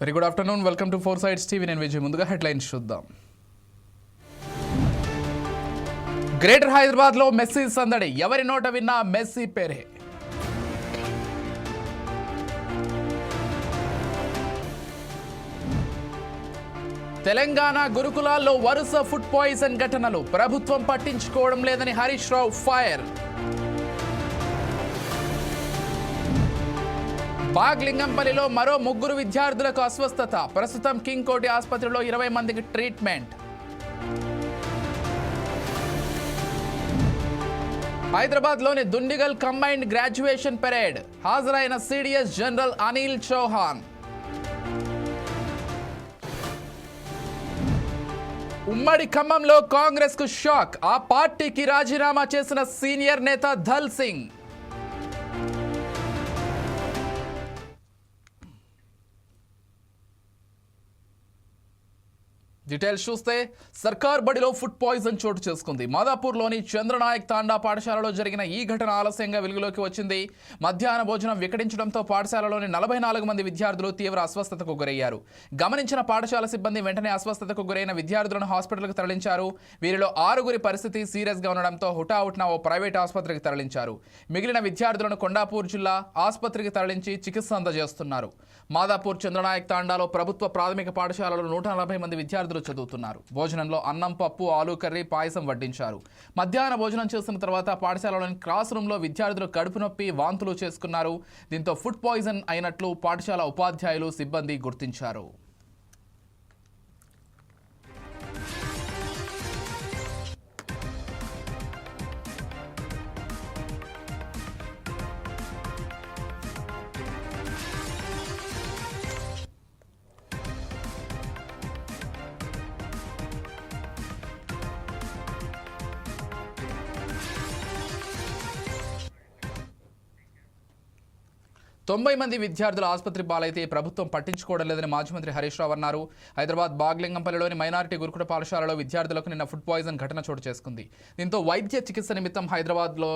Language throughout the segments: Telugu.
Very good afternoon welcome to four sides TV నేను విజయ్. ముందుగా హెడ్లైన్స్ చూద్దాం. గ్రేటర్ హైదరాబాద్లో మెస్సీ సందడి. ఎవరి నోట విన్నా మెస్సీ పేరే? తెలంగాణ గురుకులాల్లో వరుస ఫుడ్ పాయిజన్ ఘటనలు. ప్రభుత్వం పట్టించుకోవడం లేదని హరీష్ రావు ఫైర్. బాగ్లింగంపల్లిలో మరో ముగ్గురు విద్యార్థులకు అస్వస్థత. ప్రస్తుతం కింగ్ కోటి ఆసుపత్రిలో ఇరవై మందికి ట్రీట్మెంట్. హైదరాబాద్లోని దుండిగల్ కంబైన్డ్ గ్రాడ్యుయేషన్ పెరేడ్. హాజరైన సిడిఎస్ జనరల్ అనిల్ చౌహాన్. ఉమ్మడి ఖమ్మంలో కాంగ్రెస్కు షాక్. ఆ పార్టీకి రాజీనామా చేసిన సీనియర్ నేత ధల్ సింగ్. డీటెయిల్స్ చూస్తే సర్కార్ బడిలో ఫుడ్ పాయిజన్ చోటు చేసుకుంది. మాదాపూర్లోని చంద్రనాయక్ తాండా పాఠశాలలో జరిగిన ఈ ఘటన ఆలస్యంగా వెలుగులోకి వచ్చింది. మధ్యాహ్న భోజనం వికటించడంతో పాఠశాలలోని నలభై నాలుగు మంది విద్యార్థులు తీవ్ర అస్వస్థతకు గురయ్యారు. గమనించిన పాఠశాల సిబ్బంది వెంటనే అస్వస్థతకు గురైన విద్యార్థులను హాస్పిటల్కు తరలించారు. వీరిలో ఆరుగురి పరిస్థితి సీరియస్గా ఉండడంతో హుటాహుట్న ఓ ప్రైవేట్ ఆసుపత్రికి తరలించారు. మిగిలిన విద్యార్థులను కొండాపూర్ జిల్లా ఆసుపత్రికి తరలించి చికిత్స అందజేస్తున్నారు. మాదాపూర్ చంద్రనాయక్ తాండాలో ప్రభుత్వ ప్రాథమిక పాఠశాలలో నూట నలభై మంది విద్యార్థులు చదువుతున్నారు. భోజనంలో అన్నం పప్పు ఆలు కర్రీ పాయసం వడ్డించారు. మధ్యాహ్న భోజనం చేసిన తర్వాత పాఠశాలలోని క్లాస్ రూమ్లో విద్యార్థులు కడుపు నొప్పి వాంతులు చేసుకున్నారు. దీంతో ఫుడ్ పాయిజన్ అయినట్లు పాఠశాల ఉపాధ్యాయులు సిబ్బంది గుర్తించారు. తొంభై మంది విద్యార్థుల ఆసుపత్రి పాలైతే ప్రభుత్వం పట్టించుకోవడం లేదని మాజీ మంత్రి హరీష్ రావు అన్నారు. హైదరాబాద్ బాగ్లింగంపల్లిలోని మైనారిటీ గురుకుల పాఠశాలలో విద్యార్థులకు నిన్న ఫుడ్ పాయిజన్ ఘటన చోటు చేసుకుంది. దీంతో వైద్య చికిత్స నిమిత్తం హైదరాబాద్లో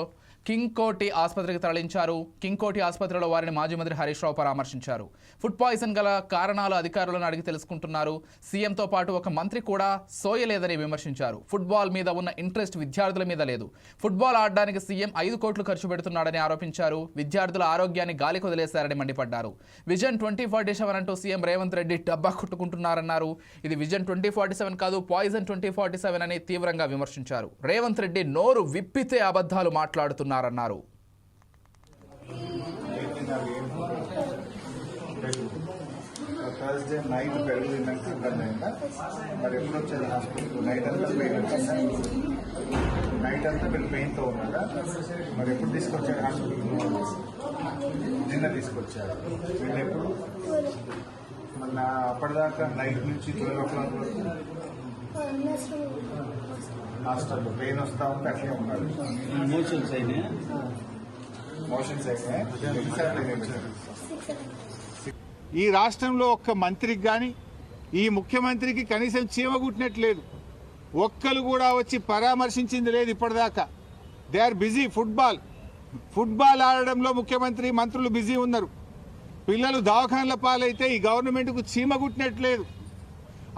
కింగ్ కోటి ఆసుపత్రికి తరలించారు. కింగ్ కోటి ఆసుపత్రిలో వారిని మాజీ మంత్రి హరీష్ రావు పరామర్శించారు. ఫుడ్ పాయిజన్ గల కారణాలు అధికారులను అడిగి తెలుసుకుంటున్నారు. సీఎంతో పాటు ఒక మంత్రి కూడా సోయలేదని విమర్శించారు. ఫుట్బాల్ మీద ఉన్న ఇంట్రెస్ట్ విద్యార్థుల మీద లేదు. ఫుట్బాల్ ఆడడానికి సీఎం ఐదు కోట్లు ఖర్చు పెడుతున్నాడని ఆరోపించారు. విద్యార్థుల ఆరోగ్యాన్ని గాలి వదిలేశారని మండిపడ్డారు. విజన్ ట్వంటీ ఫార్టీ సెవెన్ అంటూ సీఎం రేవంత్ రెడ్డి డబ్బా కొట్టుకుంటున్నారన్నారు. ఇది విజన్ ట్వంటీ ఫార్టీ సెవెన్ కాదు పాయిజన్ ట్వంటీ ఫార్టీ సెవెన్ అని తీవ్రంగా విమర్శించారు. రేవంత్ రెడ్డి నోరు విప్పితే అబద్ధాలు చేస్తున్నారన్నారు. థర్స్డే నైట్ పెరుగు తిన్నాక ఇబ్బంది అయిందా మరి ఎప్పుడు వచ్చారు హాస్పిటల్ నైట్ అంతా పెయిన్ వచ్చిందా నైట్ అంతా మీరు పెయిన్తో ఉన్నారా? మరి ఎప్పుడు తీసుకొచ్చారు హాస్పిటల్ నిన్న తీసుకొచ్చారు. వీళ్ళు ఎప్పుడు? మరి నా అప్పటిదాకా నైట్ నుంచి ట్వెల్వ్ ఓ క్లాక్ వరకు. హాస్టల్లో. పెయిన్ వస్తా ఉంటే అట్లే ఉన్నారు మోషన్స్ అయినాయి? మోషన్స్ అయినాయి? ఈ రాష్ట్రంలో ఒక్క మంత్రికి కానీ ఈ ముఖ్యమంత్రికి కనీసం చీమ కుట్టినట్లేదు. ఒక్కరు కూడా వచ్చి పరామర్శించింది లేదు ఇప్పటిదాకా. They are busy football. Football ఆడడంలో ముఖ్యమంత్రి మంత్రులు బిజీ ఉన్నారు. పిల్లలు దవాఖాన్ల పాలైతే ఈ గవర్నమెంట్కు చీమ కుట్టినట్లేదు.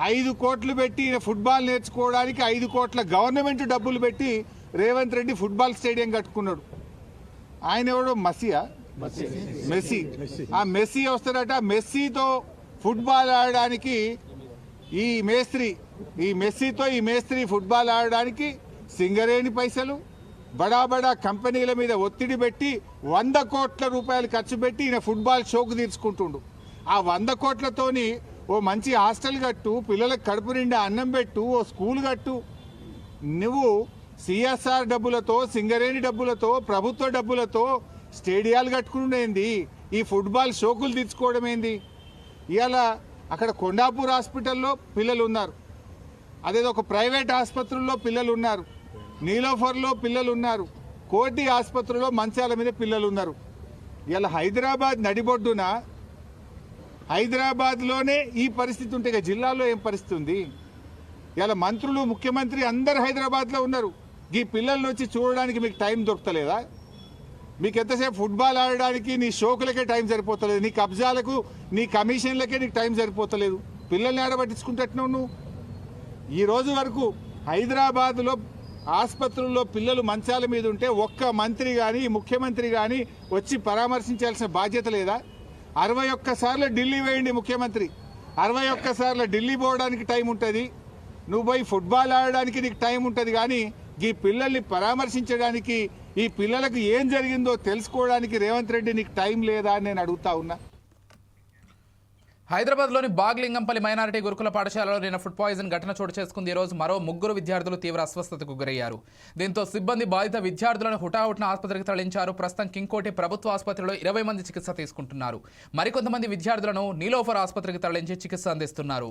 ఐదు కోట్లు పెట్టి ఈయన ఫుట్బాల్ నేర్చుకోవడానికి ఐదు కోట్ల గవర్నమెంట్ డబ్బులు పెట్టి రేవంత్ రెడ్డి ఫుట్బాల్ స్టేడియం కట్టుకున్నాడు. ఆయన ఎవడో? మసియా మెస్సీ. ఆ మెస్సీ వస్తాడట. మెస్సీతో ఫుట్బాల్ ఆడడానికి ఈ మేస్త్రి ఈ మెస్సీతో ఈ మేస్త్రి ఫుట్బాల్ ఆడడానికి సింగరేణి పైసలు బడా బడా కంపెనీల మీద ఒత్తిడి పెట్టి వంద కోట్ల రూపాయలు ఖర్చు పెట్టి ఈయన ఫుట్బాల్ షోకు తీర్చుకుంటుండు. ఆ వంద కోట్లతోని ఓ మంచి హాస్టల్ కట్టు పిల్లలకు కడుపు నిండా అన్నం పెట్టు ఓ స్కూల్ కట్టు. నువ్వు సిఎస్ఆర్ డబ్బులతో సింగరేణి డబ్బులతో ప్రభుత్వ డబ్బులతో స్టేడియాలు కట్టుకునేంది ఈ ఫుట్బాల్ షోకులు తీర్చుకోవడం ఏంది ఇవాళ అక్కడ కొండాపూర్ హాస్పిటల్లో పిల్లలు ఉన్నారు అదేదో ఒక ప్రైవేట్ ఆసుపత్రుల్లో పిల్లలు ఉన్నారు నీలోఫర్లో పిల్లలు ఉన్నారు కోటి ఆసుపత్రిలో మంచాల మీద పిల్లలు ఉన్నారు ఇలా హైదరాబాద్ నడిబొడ్డున హైదరాబాద్లోనే ఈ పరిస్థితి ఉంటే జిల్లాలో ఏం పరిస్థితి ఉంది? ఇలా మంత్రులు ముఖ్యమంత్రి అందరు హైదరాబాద్లో ఉన్నారు. ఈ పిల్లల్ని వచ్చి చూడడానికి మీకు టైం దొరకలేదా? మీకు ఎంతసేపు ఫుట్బాల్ ఆడడానికి నీ షోకులకే టైం సరిపోతలేదు. నీ కబ్జాలకు నీ కమిషన్లకే నీకు టైం సరిపోతలేదు. పిల్లల్ని ఆడబట్టించుకుంటున్నావు నువ్వు. ఈ రోజు వరకు హైదరాబాద్లో ఆసుపత్రుల్లో పిల్లలు మంచాల మీద ఉంటే ఒక్క మంత్రి కానీ ముఖ్యమంత్రి కానీ వచ్చి పరామర్శించాల్సిన బాధ్యత లేదా? అరవై ఒక్కసార్లు ఢిల్లీ వేయండి ముఖ్యమంత్రి. అరవై ఒక్కసార్లు ఢిల్లీ పోవడానికి టైం ఉంటుంది. నువ్వు పోయి ఫుట్బాల్ ఆడడానికి నీకు టైం ఉంటుంది కానీ ఈ పిల్లల్ని పరామర్శించడానికి ఈ పిల్లలకు ఏం జరిగిందో తెలుసుకోవడానికి రేవంత్ రెడ్డి నీకు టైం లేదా అని నేను అడుగుతా ఉన్నా. హైదరాబాద్లోని బాగ్లింగంపల్లి మైనారిటీ గురుకుల పాఠశాలలో నిన్న ఫుడ్ పాయిజన్ ఘటన చోటు చేసుకుంది. ఈ రోజు మరో ముగ్గురు విద్యార్థులు తీవ్ర అస్వస్థతకు గురయ్యారు. దీంతో సిబ్బంది బాధిత విద్యార్థులను హుటాహుటిన ఆసుపత్రికి తరలించారు. ప్రస్తుతం కింగ్కోటి ప్రభుత్వ ఆసుపత్రిలో ఇరవై మంది చికిత్స తీసుకుంటున్నారు. మరికొంతమంది విద్యార్థులను నీలోఫర్ ఆసుపత్రికి తరలించి చికిత్స అందిస్తున్నారు.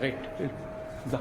right? The,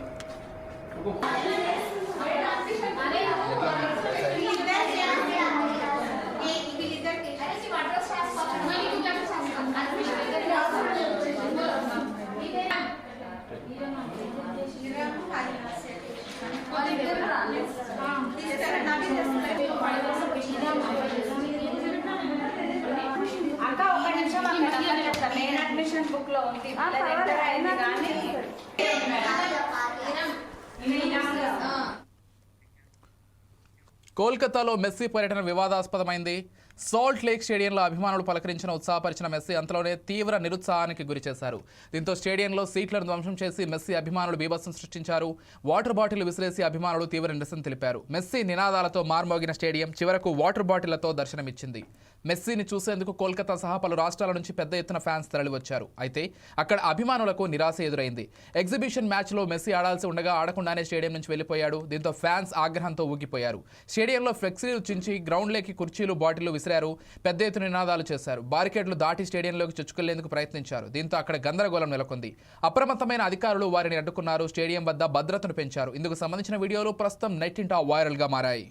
కోల్కతాలో మెస్సీ పర్యటన వివాదాస్పదమైంది. సాల్ట్ లేక్ స్టేడియంలో అభిమానులు పలకరించిన ఉత్సాహపరిచిన మెస్సీ అంతలోనే తీవ్ర నిరుత్సాహానికి గురిచేశారు దీంతో స్టేడియంలో సీట్లను ధ్వంసం చేసి మెస్సీ అభిమానులు బీభత్సం సృష్టించారు. వాటర్ బాటిల్ విసిరేసి అభిమానులు తీవ్ర నిరసన తెలిపారు. మెస్సీ నినాదాలతో మార్మోగిన స్టేడియం చివరకు వాటర్ బాటిళ్ళతో దర్శనమిచ్చింది. మెస్సీని చూసేందుకు కోల్కతా సహా పలు రాష్ట్రాల నుంచి పెద్ద ఎత్తున ఫ్యాన్స్ తరలివచ్చారు. అయితే అక్కడ అభిమానులకు నిరాశ ఎదురైంది. ఎగ్జిబిషన్ మ్యాచ్లో మెస్సీ ఆడాల్సి ఉండగా ఆడకుండానే స్టేడియం నుంచి వెళ్ళిపోయాడు. దీంతో ఫ్యాన్స్ ఆగ్రహంతో ఊగిపోయారు. స్టేడియంలో ఫ్లెక్సీలు చించి గ్రౌండ్లోకి కుర్చీలు బాటిళ్ళు విసిరారు పెద్ద ఎత్తున నినాదాలు చేశారు. బారికేడ్లు దాటి స్టేడియంలోకి చొచ్చుకెళ్ళేందుకు ప్రయత్నించారు. దీంతో అక్కడ గందరగోళం నెలకొంది. అప్రమత్తమైన అధికారులు వారిని అడ్డుకున్నారు. స్టేడియం వద్ద భద్రతను పెంచారు. ఇందుకు సంబంధించిన వీడియోలు ప్రస్తుతం నెట్టింటా వైరల్గా మారాయి.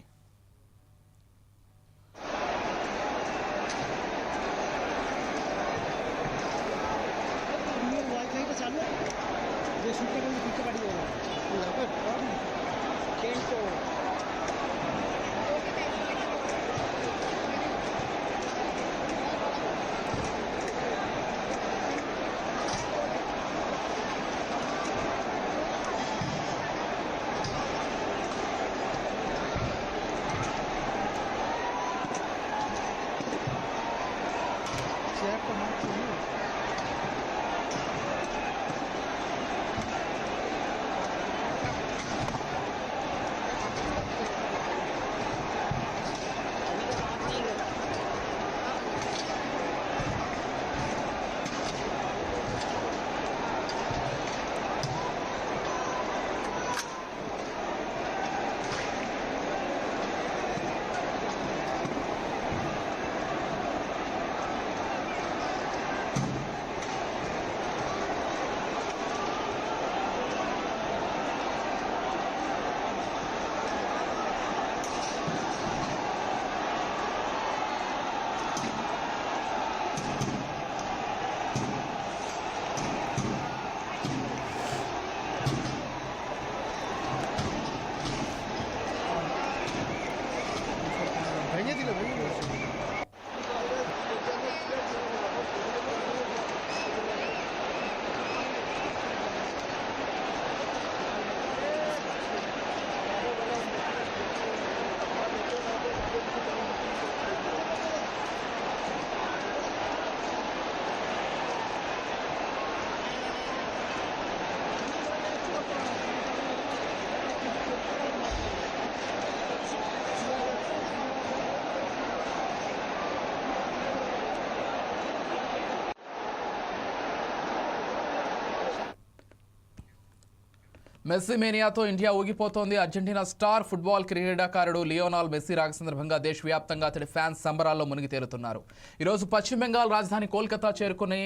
మెస్సీ మేనియాతో ఇండియా ఊగిపోతోంది. అర్జెంటీనా స్టార్ ఫుట్బాల్ క్రీడాకారుడు లియోనాల్ మెస్సీ రాక సందర్భంగా దేశవ్యాప్తంగా అతడి ఫ్యాన్స్ సంబరాల్లో మునిగి తేలుతున్నారు. ఈరోజు పశ్చిమ బెంగాల్ రాజధాని కోల్కతా చేరుకుని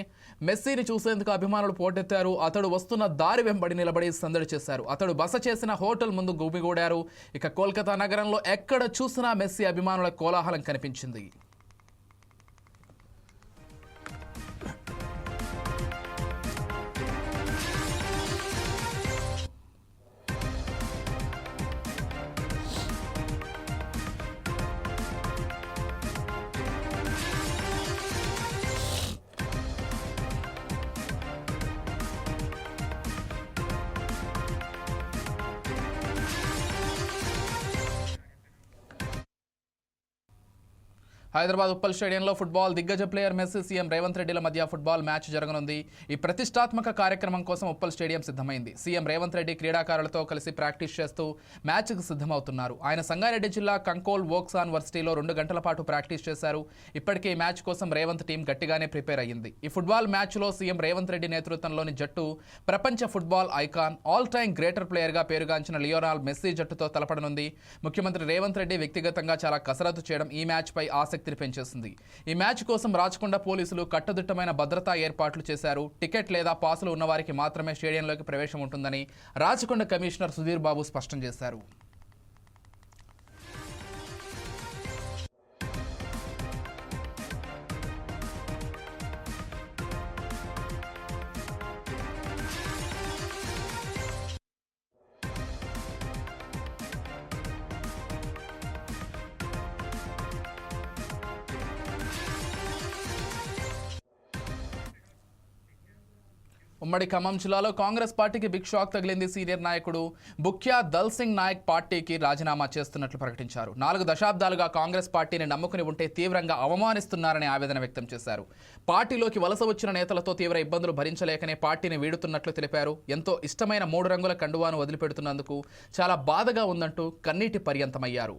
మెస్సీని చూసేందుకు అభిమానులు పోటెత్తారు. అతడు వస్తున్న దారి వెంబడి నిలబడి సందడి చేశారు. అతడు బస చేసిన హోటల్ ముందు గుమిగూడారు. ఇక కోల్కతా నగరంలో ఎక్కడ చూసినా మెస్సీ అభిమానుల కోలాహలం కనిపించింది. హైదరాబాద్ ఉప్పల్ స్టేడియంలో ఫుట్బాల్ దిగ్గజ ప్లేయర్ మెస్సీ సీఎం రేవంత్ రెడ్డిల మధ్య ఫుట్బాల్ మ్యాచ్ జరగనుంది. ఈ ప్రతిష్టాత్మక కార్యక్రమం కోసం ఉప్పల్ స్టేడియం సిద్ధమైంది. సీఎం రేవంత్ రెడ్డి క్రీడాకారులతో కలిసి ప్రాక్టీస్ చేస్తూ మ్యాచ్కు సిద్ధమవుతున్నారు. ఆయన సంగారెడ్డి జిల్లా కంకోల్ వోక్సాన్ వర్సిటీలో రెండు గంటల పాటు ప్రాక్టీస్ చేశారు. ఇప్పటికే ఈ మ్యాచ్ కోసం రేవంత్ టీం గట్టిగానే ప్రిపేర్ అయ్యింది. ఈ ఫుట్బాల్ మ్యాచ్లో సీఎం రేవంత్ రెడ్డి నేతృత్వంలోని జట్టు ప్రపంచ football icon all time greater ప్లేయర్గా పేరుగాంచిన లియోనాల్ మెస్సీ జట్టుతో తలపడనుంది. ముఖ్యమంత్రి రేవంత్ రెడ్డి వ్యక్తిగతంగా చాలా కసరత్తు చేయడం ఈ మ్యాచ్పై ఆసక్తి ఆసక్తిని పెంచేసింది. ఈ మ్యాచ్ కోసం రాచకొండ పోలీసులు కట్టుదిట్టమైన భద్రతా ఏర్పాట్లు చేశారు. టికెట్ లేదా పాసులు ఉన్నవారికి మాత్రమే స్టేడియంలోకి ప్రవేశం ఉంటుందని రాచకొండ కమిషనర్ సుధీర్ బాబు స్పష్టం చేశారు. ఉమ్మడి ఖమ్మం జిల్లాలో కాంగ్రెస్ పార్టీకి బిగ్ షాక్ తగిలింది సీనియర్ నాయకుడు బుఖ్యా దల్ సింగ్ నాయక్ పార్టీకి రాజీనామా చేస్తున్నట్లు ప్రకటించారు. నాలుగు దశాబ్దాలుగా కాంగ్రెస్ పార్టీని నమ్ముకుని ఉంటే తీవ్రంగా అవమానిస్తున్నారని ఆవేదన వ్యక్తం చేశారు. పార్టీలోకి వలస వచ్చిన నేతలతో తీవ్ర ఇబ్బందులు భరించలేకనే పార్టీని వీడుతున్నట్లు తెలిపారు. ఎంతో ఇష్టమైన మూడు రంగుల కండువాను వదిలిపెడుతున్నందుకు చాలా బాధగా ఉందంటూ కన్నీటి పర్యంతమయ్యారు.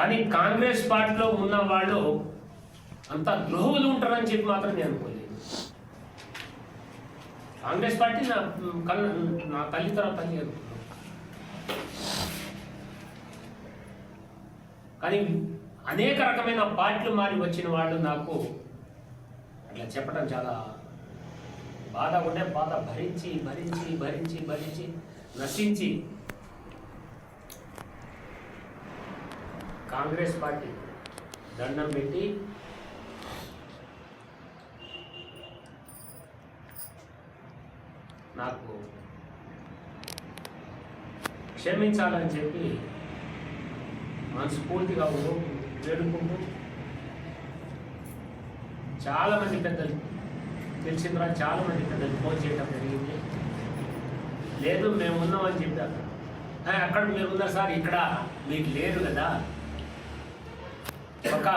కానీ కాంగ్రెస్ పార్టీలో ఉన్న వాళ్ళు అంత ద్రోహులు ఉంటారని చెప్పి మాత్రం నేను అనుకోలేదు. కాంగ్రెస్ పార్టీ నా కళ్ళ నా తల్లి తర్వాత తల్లి అనుకున్నాను కానీ అనేక రకమైన పార్టీలు మారి వచ్చిన వాళ్ళు నాకు అట్లా చెప్పడం చాలా బాధ ఉండే బాధ భరించి భరించి భరించి భరించి నశించి కాంగ్రెస్ పార్టీ దండం పెట్టి నాకు క్షమించాలని చెప్పి మనస్ఫూర్తిగా వేడుకుంటూ చాలా మంది పెద్దలు తెలిసిందిరా చాలామంది చాలా మంది పెద్దలు ఫోన్ చేయడం జరిగింది. లేదు మేము ఉన్నామని చెప్పారు. అక్కడ మీరు ఉన్నారు సార్ ఇక్కడ మీకు లేరు కదా. ఒక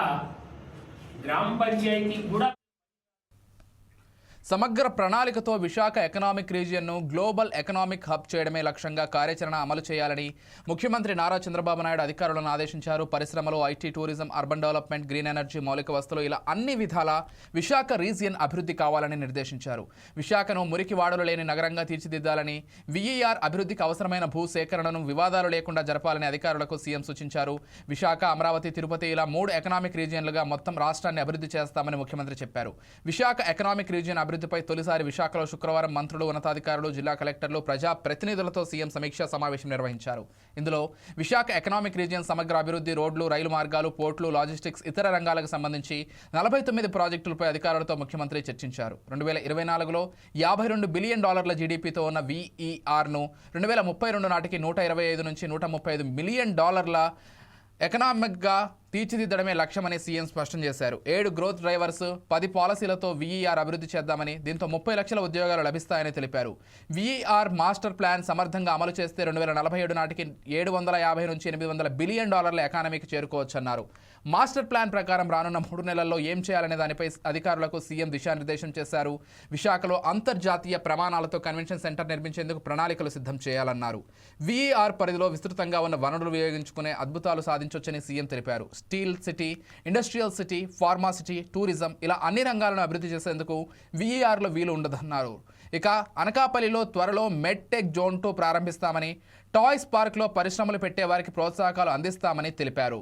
గ్రామ పంచాయతీ కూడా సమగ్ర ప్రణాళికతో విశాఖ ఎకనామిక్ రీజియన్ను గ్లోబల్ ఎకనామిక్ హబ్ చేయడమే లక్ష్యంగా కార్యాచరణ అమలు చేయాలని ముఖ్యమంత్రి నారా చంద్రబాబు నాయుడు అధికారులను ఆదేశించారు. పరిశ్రమలు IT tourism urban development green energy మౌలిక వస్తువులు ఇలా అన్ని విధాల విశాఖ రీజియన్ అభివృద్ధి కావాలని నిర్దేశించారు. విశాఖను మురికి వాడలు లేని నగరంగా తీర్చిదిద్దాలని విఈఆర్ అభివృద్ధికి అవసరమైన భూ సేకరణను వివాదాలు లేకుండా జరపాలని అధికారులకు సీఎం సూచించారు. విశాఖ అమరావతి తిరుపతి ఇలా మూడు ఎకనామిక్ రీజియన్లుగా మొత్తం రాష్ట్రాన్ని అభివృద్ధి చేస్తామని ముఖ్యమంత్రి చెప్పారు. విశాఖ ఎకనామిక్ రీజియన్ అభివృద్ధిపై తొలిసారి విశాఖలో శుక్రవారం మంత్రులు ఉన్నతాధికారులు జిల్లా కలెక్టర్లు ప్రజా ప్రతినిధులతో సీఎం సమీక్షా సమావేశం నిర్వహించారు. ఇందులో విశాఖ ఎకనామిక్ రీజియన్ సమగ్ర అభివృద్ధి రోడ్లు రైలు మార్గాలు పోర్టులు లాజిస్టిక్స్ ఇతర రంగాలకు సంబంధించి నలభై తొమ్మిది ప్రాజెక్టులపై అధికారులతో ముఖ్యమంత్రి చర్చించారు. రెండు వేల ఇరవై నాలుగులో యాభై రెండు బిలియన్ డాలర్ల జీడీపీతో ఉన్న విఈఆర్ను రెండు వేల ముప్పై రెండు నాటికి నూట ఇరవై ఐదు నుంచి నూట ముప్పై ఐదు మిలియన్ డాలర్ల ఎకనామిక్గా తీర్చిదిద్దడమే లక్ష్యమని సీఎం స్పష్టం చేశారు. ఏడు గ్రోత్ డ్రైవర్స్ పది పాలసీలతో వీఈఆర్ అభివృద్ధి చేద్దామని దీంతో ముప్పై లక్షల ఉద్యోగాలు లభిస్తాయని తెలిపారు. వీఈఆర్ మాస్టర్ ప్లాన్ సమర్థంగా అమలు చేస్తే రెండు వేల నలభై ఏడు నాటికి ఏడు వందల యాభై నుంచి ఎనిమిది వందల బిలియన్ డాలర్ల ఎకానమీకి చేరుకోవచ్చన్నారు. మాస్టర్ ప్లాన్ ప్రకారం రానున్న మూడు నెలల్లో ఏం చేయాలనే దానిపై అధికారులకు సీఎం దిశానిర్దేశం చేశారు. విశాఖలో అంతర్జాతీయ ప్రమాణాలతో కన్వెన్షన్ సెంటర్ నిర్మించేందుకు ప్రణాళికలు సిద్ధం చేయాలన్నారు. వీఈఆర్ పరిధిలో విస్తృతంగా ఉన్న వనరులు వినియోగించుకునే అద్భుతాలు సాధించొచ్చని సీఎం తెలిపారు. Steel city industrial city pharma city tourism ఇలా అన్ని రంగాలను అభివృద్ధి చేసేందుకు వీఈఆర్లో వీలు ఉండదన్నారు. ఇక అనకాపల్లిలో త్వరలో మెడ్టెక్ జోన్ టూ ప్రారంభిస్తామని టాయ్స్ పార్క్లో పరిశ్రమలు పెట్టే వారికి ప్రోత్సాహకాలు అందిస్తామని తెలిపారు.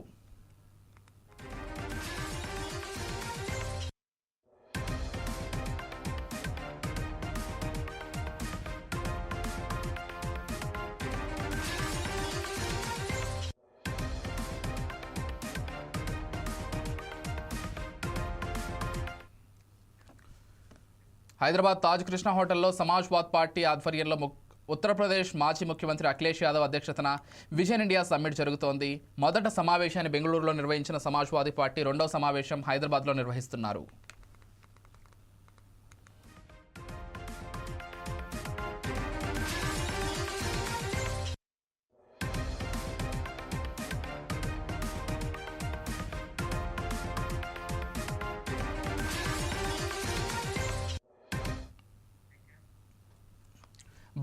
హైదరాబాద్ తాజ్ కృష్ణ హోటల్లో సమాజ్వాద్ పార్టీ ఆధ్వర్యంలో ఉత్తరప్రదేశ్ మాజీ ముఖ్యమంత్రి అఖిలేష్ యాదవ్ అధ్యక్షతన విజన్ ఇండియా సమ్మిట్ జరుగుతోంది. మొదట సమావేశాన్ని బెంగళూరులో నిర్వహించిన సమాజ్వాదీ పార్టీ రెండో సమావేశం హైదరాబాద్లో నిర్వహిస్తున్నారు.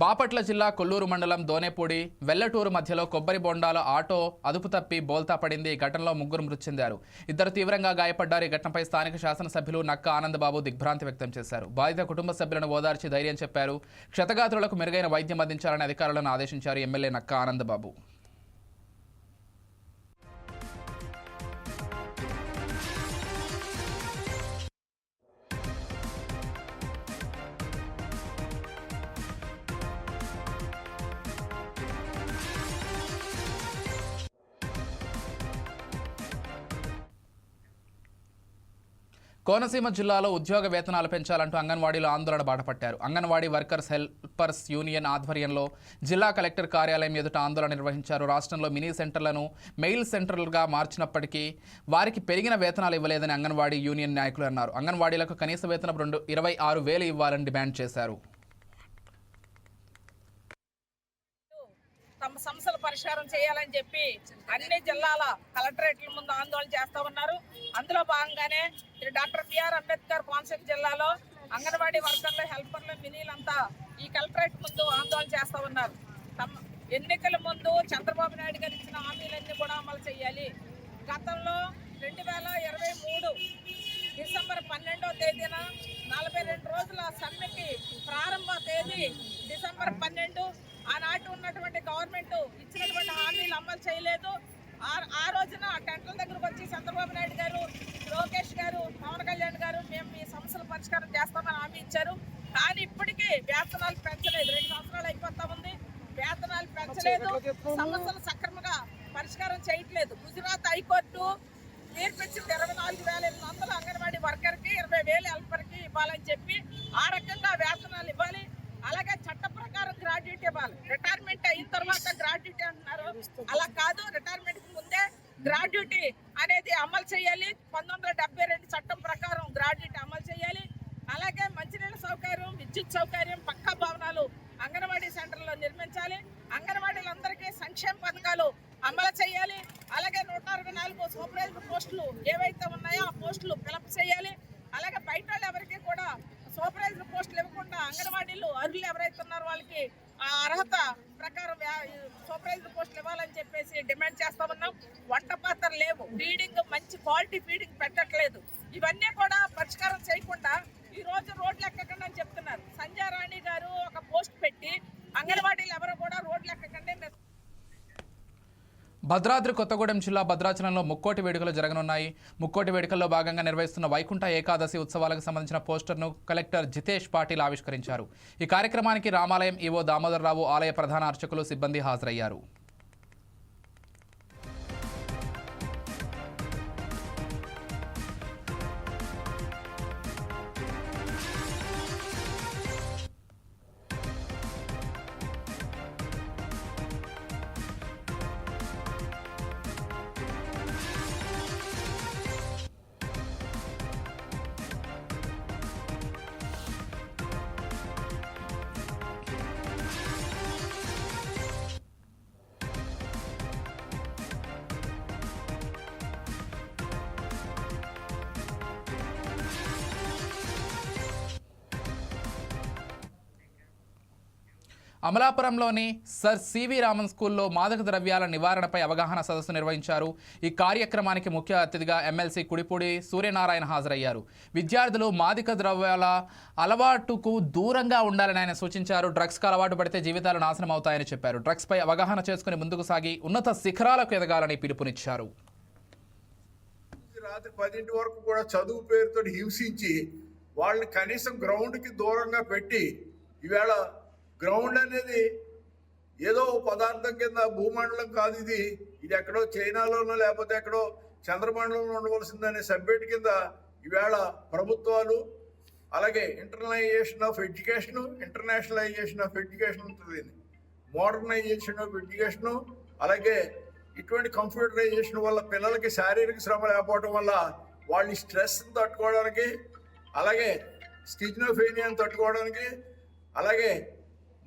బాపట్ల జిల్లా కొల్లూరు మండలం దోనేపూడి వెల్లటూరు మధ్యలో కొబ్బరి బొండాల ఆటో అదుపు తప్పి బోల్తా పడింది. ఈ ఘటనలో ముగ్గురు మృతి చెందారు ఇద్దరు తీవ్రంగా గాయపడ్డారు. ఈ ఘటనపై స్థానిక శాసనసభ్యులు నక్క ఆనందబాబు దిగ్భ్రాంతి వ్యక్తం చేశారు. బాధిత కుటుంబ సభ్యులను ఓదార్చి ధైర్యం చెప్పారు. క్షతగాత్రులకు మెరుగైన వైద్యం అందించాలని అధికారులను ఆదేశించారు ఎమ్మెల్యే నక్క ఆనందబాబు. కోనసీమ జిల్లాలో ఉద్యోగ వేతనాలు పెంచాలంటూ అంగన్వాడీలో ఆందోళన బాటపట్టారు. అంగన్వాడీ వర్కర్స్ హెల్పర్స్ యూనియన్ ఆధ్వర్యంలో జిల్లా కలెక్టర్ కార్యాలయం ఎదుట ఆందోళన నిర్వహించారు. రాష్ట్రంలో మినీ సెంటర్లను మెయిల్ సెంటర్లుగా మార్చినప్పటికీ వారికి పెరిగిన వేతనాలు ఇవ్వలేదని అంగన్వాడీ యూనియన్ నాయకులు అన్నారు. అంగన్వాడీలకు కనీస వేతనం రెండు ఇరవై ఆరు వేలు ఇవ్వాలని డిమాండ్ చేశారు. తమ సమస్యల పరిష్కారం చేయాలని చెప్పి అన్ని జిల్లాల కలెక్టరేట్ల ముందు ఆందోళన చేస్తూ ఉన్నారు. అందులో భాగంగానే డాక్టర్ బిఆర్ అంబేద్కర్ కోనసీమ జిల్లాలో అంగన్వాడీ వర్కర్లు హెల్పర్లు మినీలంతా ఈ కలెక్టరేట్ ముందు ఆందోళన చేస్తూ ఉన్నారు. తమ ఎన్నికల ముందు చంద్రబాబు నాయుడు గారు ఇచ్చిన హామీలన్నీ కూడా అమలు చేయాలి. గతంలో రెండు వేల ఇరవై మూడు డిసెంబర్ పన్నెండవ తేదీన నలభై రెండు రోజుల సమ్మెకి ప్రారంభ తేదీ డిసెంబర్ పన్నెండు ఆనాటి ఉన్నటువంటి గవర్నమెంట్ ఇచ్చినటువంటి హామీలు అమలు చేయలేదు. ఆ- ఆ రోజున టెంట్ల దగ్గరకు వచ్చి చంద్రబాబు నాయుడు గారు లోకేష్ గారు పవన్ కళ్యాణ్ గారు మేము మీ సమస్యల పరిష్కారం చేస్తామని హామీ ఇచ్చారు. కానీ ఇప్పటికీ వేతనాలు పెంచలేదు. రెండు సంవత్సరాలు అయిపోతా ఉంది. వేతనాలు పెంచలేదు. సమస్యలు సక్రమంగా పరిష్కారం చేయట్లేదు. గుజరాత్ హైకోర్టు తీర్పిచ్చింది ఇరవై నాలుగు వేల ఎనిమిది వందలు అంగన్వాడీ వర్కర్కి ఇరవై వేలు హెల్పర్కి ఇవ్వాలని చెప్పి ఆ రకంగా వేతనాలు ఇవ్వాలి. అలాగే చట్ట అన్నారు గ్రాడ్యుయేట్ ఇవ్వాలి. రిటైర్మెంట్ అయిన తర్వాత గ్రాడ్యుయేట్ అంటున్నారు. అలా కాదు రిటైర్మెంట్ ముందే గ్రాడ్యుయేటీ అనేది అమలు చేయాలి. పంతొమ్మిది వందల రెండు చట్టం ప్రకారం గ్రాడ్యుయేటీ అమలు చేయాలి. అలాగే మంచినీళ్ళ సౌకర్యం విద్యుత్ సౌకర్యం పక్కా భవనాలు అంగన్వాడీ సెంటర్లో నిర్మించాలి. అంగన్వాడీలందరికీ సంక్షేమ పథకాలు అమలు చేయాలి. అలాగే నూట అరవై నాలుగు సూపర్వైజర్ పోస్టులు ఏవైతే ఉన్నాయో ఆ పోస్టులు ఫిలప్ చేయాలి. అలాగే బయట వాళ్ళు ఎవరికి కూడా సూపర్వైజర్ పోస్టులు ఇవ్వకుండా అంగన్వాడీలు అర్హులు ఎవరైతే ఉన్నారో వాళ్ళకి ఆ అర్హత ప్రకారం వ్యా- సూపర్వైజర్ పోస్టులు ఇవ్వాలని చెప్పేసి డిమాండ్ చేస్తా ఉన్నాం వంట పాత్రలు లేవు ఫీడింగ్ ఎలాంటి ఫీడింగ్ పెట్టట్లేదు. ఇవన్నీ కూడా పరిష్కారం చేయకుండా ఈ రోజు రోడ్లు ఎక్కకండి అని చెప్తున్నారు. సంజయ్ రాణి గారు ఒక పోస్ట్ పెట్టి అంగన్వాడీలు ఎవరు కూడా రోడ్లు ఎక్కకండి భద్రాద్రి కొత్తగూడెం జిల్లా భద్రాచలంలో ముక్కోటి వేడుకలు జరగనున్నాయి. ముక్కోటి వేడుకల్లో భాగంగా నిర్వహిస్తున్న వైకుంఠ ఏకాదశి ఉత్సవాలకు సంబంధించిన పోస్టర్ను కలెక్టర్ జితేష్ పాటిల్ ఆవిష్కరించారు. ఈ కార్యక్రమానికి రామాలయం ఈవో దామోదరరావు ఆలయ ప్రధాన అర్చకులు సిబ్బంది హాజరయ్యారు. అమలాపురంలోని సర్ సివి రామన్ స్కూల్లో మాదక ద్రవ్యాల నివారణపై అవగాహన సదస్సు నిర్వహించారు. ఈ కార్యక్రమానికి ముఖ్య అతిథిగా ఎమ్మెల్సీ కుడిపూడి సూర్యనారాయణ హాజరయ్యారు. విద్యార్థులు మాదక ద్రవ్యాల అలవాటుకు దూరంగా ఉండాలని ఆయన సూచించారు. డ్రగ్స్కు అలవాటు పడితే జీవితాలు నాశనం అవుతాయని చెప్పారు. డ్రగ్స్పై అవగాహన చేసుకుని ముందుకు సాగి ఉన్నత శిఖరాలకు ఎదగాలని పిలుపునిచ్చారు. రాత్రి పదింటి వరకు కూడా చదువు పేరుతో హింసించి వాళ్ళని కనీసం గ్రౌండ్కి దూరంగా పెట్టి ఈవేళ గ్రౌండ్ అనేది ఏదో పదార్థం కింద భూమండలం కాదు ఇది. ఇది ఎక్కడో చైనాలోనో లేకపోతే ఎక్కడో చంద్రమండలంలో ఉండవలసిందనే సబ్జెక్ట్ కింద ఈవేళ ప్రభుత్వాలు అలాగే internalization of education internationalization of education ఉంటుంది మోడర్నైజేషన్ ఆఫ్ ఎడ్యుకేషన్ అలాగే ఇటువంటి కంప్యూటరైజేషన్ వల్ల పిల్లలకి శారీరక శ్రమ లేకపోవడం వల్ల వాళ్ళ స్ట్రెస్ తట్టుకోవడానికి అలాగే స్కిజ్నోఫేనియాని తట్టుకోవడానికి అలాగే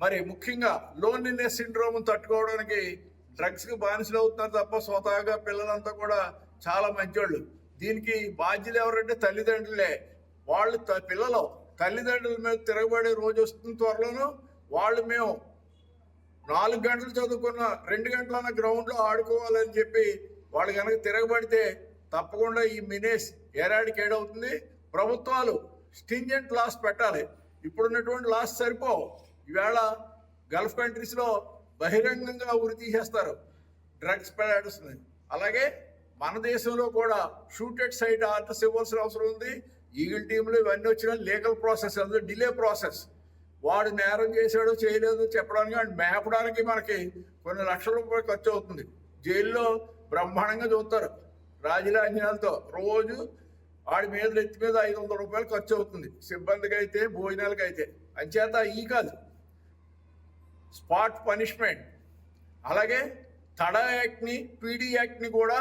మరి ముఖ్యంగా లోన్లీనెస్ సిండ్రోమ్ తట్టుకోవడానికి డ్రగ్స్కి బానిసలు అవుతున్నారు తప్ప స్వతహాగా పిల్లలంతా కూడా చాలా మంచోళ్ళు. దీనికి బాధ్యులు ఎవరంటే తల్లిదండ్రులే. వాళ్ళు త- పిల్లలు. తల్లిదండ్రుల మీద తిరగబడే రోజు వస్తున్న త్వరలోను. వాళ్ళు మేము నాలుగు గంటలు చదువుకున్న రెండు గంటలన్న గ్రౌండ్లో ఆడుకోవాలని చెప్పి వాళ్ళు కనుక తిరగబడితే తప్పకుండా ఈ మినేస్ ఏడాడికి ఏడవుతుంది ప్రభుత్వాలు స్టింజెంట్ లాస్ పెట్టాలి. ఇప్పుడున్నటువంటి లాస్ సరిపోవు. ఈవేళ గల్ఫ్ కంట్రీస్లో బహిరంగంగా ఉరి తీసేస్తారు. డ్రగ్స్ పెడాడుస్తుంది అలాగే మన దేశంలో కూడా షూటెడ్ సైట్ ఆర్డర్స్ ఇవ్వాల్సిన అవసరం ఉంది. ఈగిల్ టీంలో ఇవన్నీ వచ్చిన లీగల్ ప్రాసెస్ అందులో డిలే ప్రాసెస్. వాడు నేరం చేశాడో చేయలేదో చెప్పడానికి వాడిని మేపడానికి మనకి కొన్ని లక్షల రూపాయలు ఖర్చు అవుతుంది. జైల్లో బ్రహ్మాండంగా చూస్తారు. రాజరాజ్యాలతో రోజు వాడి మీద ఎత్తి మీద ఐదు వందల రూపాయలు ఖర్చు అవుతుంది. సిబ్బందికి అయితే భోజనాలకి అయితే అంచేత ఈ కాదు. Spot punishment. అలాగే తడా యాక్ట్ని పీడీ యాక్ట్ని కూడా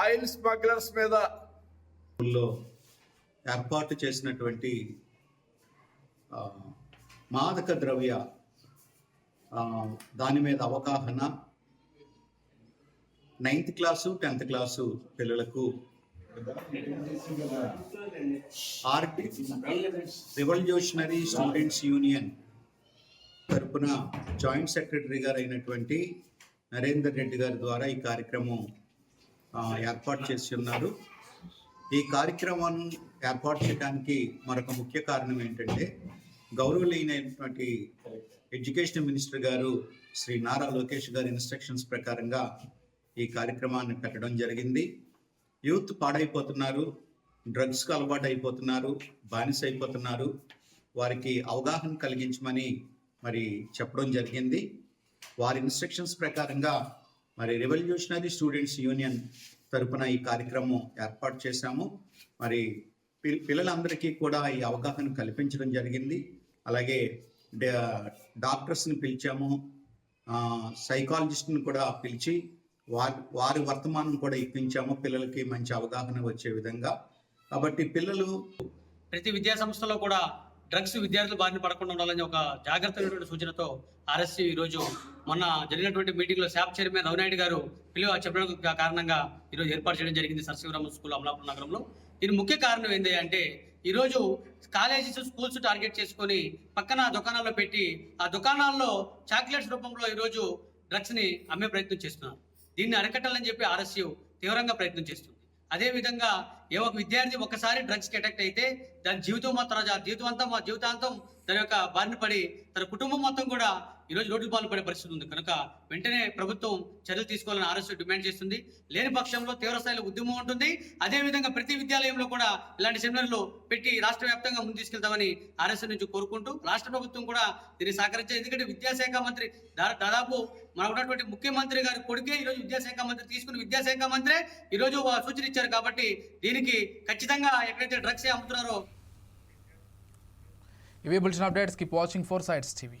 ఆయిల్ స్మగ్లర్స్ మీద. లో ఏర్పాటు చేసినటువంటి మాదక ద్రవ్య దాని మీద అవగాహన నైన్త్ క్లాసు టెన్త్ క్లాసు పిల్లలకు ఆర్టి రివల్యూషనరీ స్టూడెంట్స్ యూనియన్ తరపున జాయింట్ సెక్రటరీ గారు అయినటువంటి నరేందర్ రెడ్డి గారి ద్వారా ఈ కార్యక్రమం ఏర్పాటు చేసి ఉన్నారు. ఈ కార్యక్రమాన్ని ఏర్పాటు చేయడానికి మరొక ముఖ్య కారణం ఏంటంటే గౌరవనీయమైనటువంటి ఎడ్యుకేషన్ మినిస్టర్ గారు శ్రీ నారా లోకేష్ గారి ఇన్స్ట్రక్షన్స్ ప్రకారంగా ఈ కార్యక్రమాన్ని పెట్టడం జరిగింది. యూత్ పాడైపోతున్నారు డ్రగ్స్కు అలవాటు అయిపోతున్నారు బానిస అయిపోతున్నారు వారికి అవగాహన కలిగించమని మరి చెప్పడం జరిగింది. వారి ఇన్స్ట్రక్షన్స్ ప్రకారంగా మరి రెవల్యూషనరీ స్టూడెంట్స్ యూనియన్ తరపున ఈ కార్యక్రమం ఏర్పాటు చేశాము. మరి పిల్లలందరికీ కూడా ఈ అవగాహన కల్పించడం జరిగింది. అలాగే డాక్టర్స్ని పిలిచాము. సైకాలజిస్ట్ని కూడా పిలిచి వారి వారి వర్తమానం కూడా ఇప్పించాము. పిల్లలకి మంచి అవగాహన వచ్చే విధంగా. కాబట్టి పిల్లలు ప్రతి విద్యా సంస్థలో కూడా డ్రగ్స్ విద్యార్థులు బారిన పడకుండా ఉండాలని ఒక జాగ్రత్తమైనటువంటి సూచనతో ఆర్ఎస్సీ ఈరోజు మొన్న జరిగినటువంటి మీటింగ్లో శాప్ చైర్మన్ రవినాయుడు గారు పిలువ చెప్పడం కారణంగా ఈరోజు ఏర్పాటు చేయడం జరిగింది సరస్వరం స్కూల్ అమలాపురం నగరంలో. దీని ముఖ్య కారణం ఏంటి అంటే ఈరోజు కాలేజెస్ స్కూల్స్ టార్గెట్ చేసుకొని పక్కన దుకాణాల్లో పెట్టి ఆ దుకాణాల్లో చాక్లెట్స్ రూపంలో ఈరోజు డ్రగ్స్ని అమ్మే ప్రయత్నం చేస్తున్నారు. దీన్ని అరికట్టాలని చెప్పి ఆర్ఎస్యు తీవ్రంగా ప్రయత్నం చేస్తుంది. అదేవిధంగా ఏ ఒక విద్యార్థి ఒక్కసారి డ్రగ్స్కి అటాక్ట్ అయితే దాని జీవితం మొత్తం ఆ జీవితం అంతా మా జీవితాంతం దాని యొక్క బారిన పడి తన కుటుంబం మొత్తం కూడా ఈరోజు రోడ్డు పాలు పడే పరిస్థితి ఉంది. కనుక వెంటనే ప్రభుత్వం చర్యలు తీసుకోవాలని ఆర్ఎస్ డిమాండ్ చేస్తుంది. లేని పక్షంలో తీవ్ర స్థాయిలో ఉద్యమం ఉంటుంది. అదేవిధంగా ప్రతి విద్యాలయంలో కూడా ఇలాంటి సెమినార్లు పెట్టి రాష్ట్ర వ్యాప్తంగా ముందు తీసుకెళ్తామని ఆర్ఎస్ నుంచి కోరుకుంటూ రాష్ట్ర ప్రభుత్వం కూడా దీన్ని సహకరించారు. ఎందుకంటే విద్యాశాఖ మంత్రి దాదాపు మన ఉన్నటువంటి ముఖ్యమంత్రి గారి కొడుకే ఈరోజు విద్యాశాఖ మంత్రి తీసుకుని విద్యాశాఖ మంత్రే ఈరోజు సూచన ఇచ్చారు కాబట్టి దీనికి ఖచ్చితంగా ఎక్కడైతే డ్రగ్స్ అమ్ముతున్నారో ఇవే bulletin updates keep watching four sides TV.